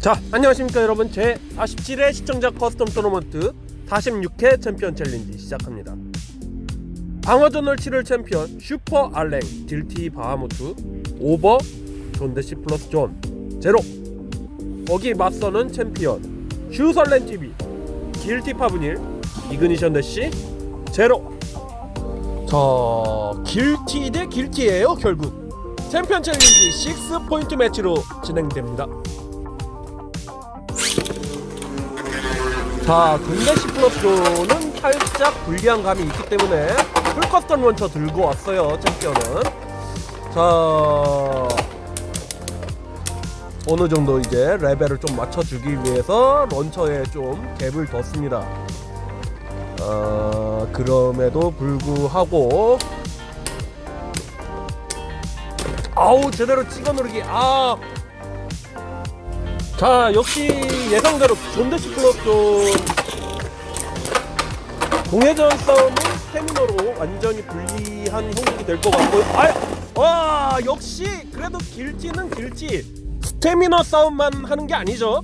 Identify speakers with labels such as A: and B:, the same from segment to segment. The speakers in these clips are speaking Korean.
A: 자 안녕하십니까 여러분. 제 47회 시청자 커스텀 토너먼트 46회 챔피언 챌린지 시작합니다. 방어전을 치를 챔피언 슈퍼 알랭 딜티 바하무트 오버 존데시 플러스 존 제로. 거기 맞서는 챔피언 슈설렌 TV 딜티 파브닐 이그니션 대시 제로. 자 길티 대 길티예요 결국. 챔피언 챌린지 6 포인트 매치로 진행됩니다. 자, 존데시 플러스는 살짝 불리한 감이 있기 때문에 풀커스텀 런처 들고 왔어요, 챔피언은. 자, 어느 정도 이제 레벨을 좀 맞춰주기 위해서 런처에 좀 갭을 뒀습니다. 어, 그럼에도 불구하고 아우 제대로 찍어 누르기 아. 자 역시 예상대로 존데시 플러스 공회전 싸움은 스태미너로 완전히 불리한 형국이 될 것 같고요. 아, 와 역시 그래도 길티는 길티 스태미너 싸움만 하는 게 아니죠.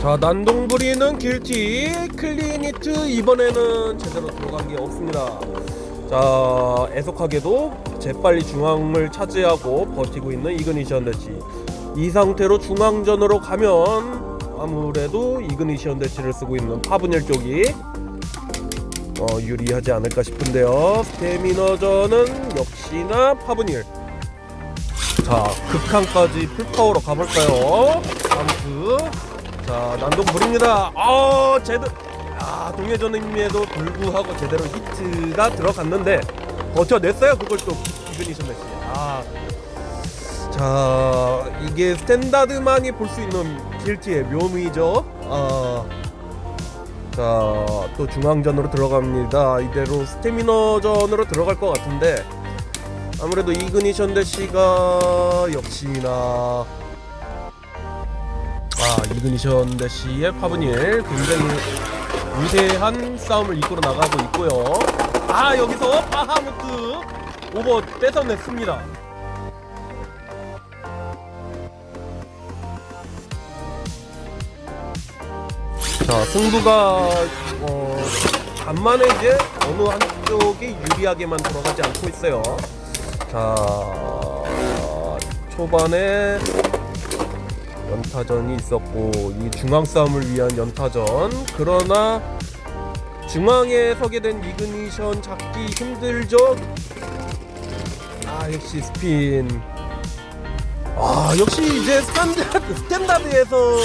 A: 자 난동부리는 길티 클리니트 이번에는 제대로 들어간 게 없습니다 자 애석하게도 재빨리 중앙을 차지하고 버티고 있는 이그니션 대치. 이 상태로 중앙전으로 가면 아무래도 이그니션 대치를 쓰고 있는 파브넬 쪽이 어, 유리하지 않을까 싶은데요. 스태미너전은 역시나 파브닐 자 극한까지 풀파워로 가볼까요? 아무튼 자 난동 부립니다. 아 제대 동해전임에도 불구하고 제대로 히트가 들어갔는데 버텨냈어요. 그걸 또 이그니션 매치. 아. 자 이게 스탠다드만이 볼 수 있는 길티의 묘미죠. 아. 자또 중앙전으로 들어갑니다. 이대로 스태미너전으로 들어갈 것 같은데 아무래도 이그니션 대시가 역시나 아 이그니션 대시의 파브닐 굉장히 위대한 싸움을 이끌어 나가고 있고요. 아 여기서 파하무트 오버 뺏어냈습니다. 자 승부가 어, 간만에 이제 어느 한쪽이 유리하게만 돌아가지 않고 있어요. 자 초반에 연타전이 있었고 이 중앙 싸움을 위한 연타전. 그러나 중앙에 서게 된 이그니션 잡기 힘들죠? 아 역시 스핀. 아 역시 이제 스탠다드, 스탠다드에서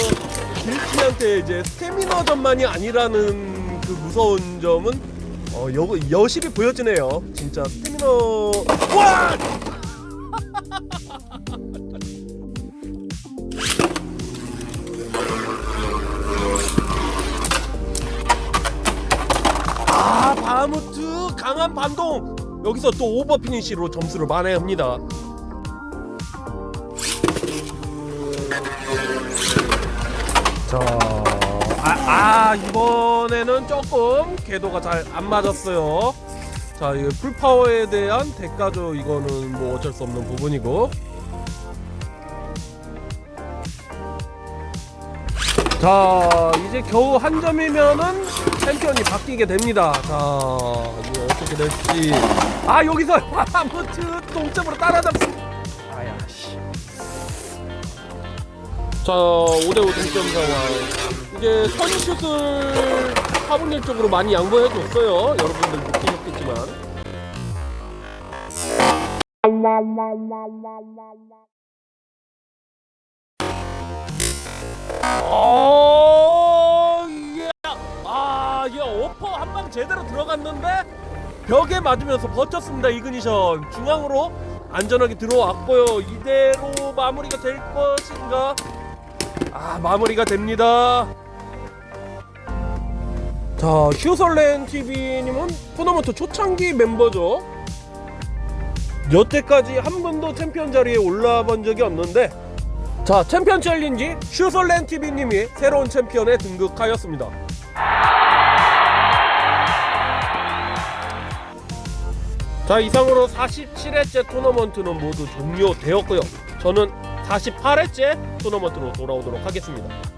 A: 길티한테 이제 스태미너전만이 아니라는 그 무서운 점은 어, 여, 여실히 보여지네요. 진짜 스태미너. 와 아 바하무트 강한 반동. 여기서 또 오버 피니시로 점수를 만회합니다. 자, 아, 아 이번에는 조금 궤도가 잘 안 맞았어요. 자 이거 풀파워에 대한 대가죠. 이거는 뭐 어쩔 수 없는 부분이고. 자 이제 겨우 한 점이면은 챔피언이 바뀌게 됩니다. 자 이게 어떻게 될지. 아 여기서 아무튼 동점으로 따라잡습 아야 씨. 자 5대5 동점 상황. 이제 선슛을 파분일 쪽으로 많이 양보해 줬어요. 여러분들 느끼셨겠지만. 어, 제대로 들어갔는데 벽에 맞으면서 버텼습니다. 이그니션 중앙으로 안전하게 들어왔고요. 이대로 마무리가 될 것인가? 아, 마무리가 됩니다. 자, 슈설렌 TV님은 토너먼트 초창기 멤버죠. 여태까지 한 번도 챔피언 자리에 올라와 본 적이 없는데 자 챔피언 챌린지 슈설렌 TV님이 새로운 챔피언에 등극하였습니다. 자 이상으로 47회째 토너먼트는 모두 종료되었고요. 저는 48회째 토너먼트로 돌아오도록 하겠습니다.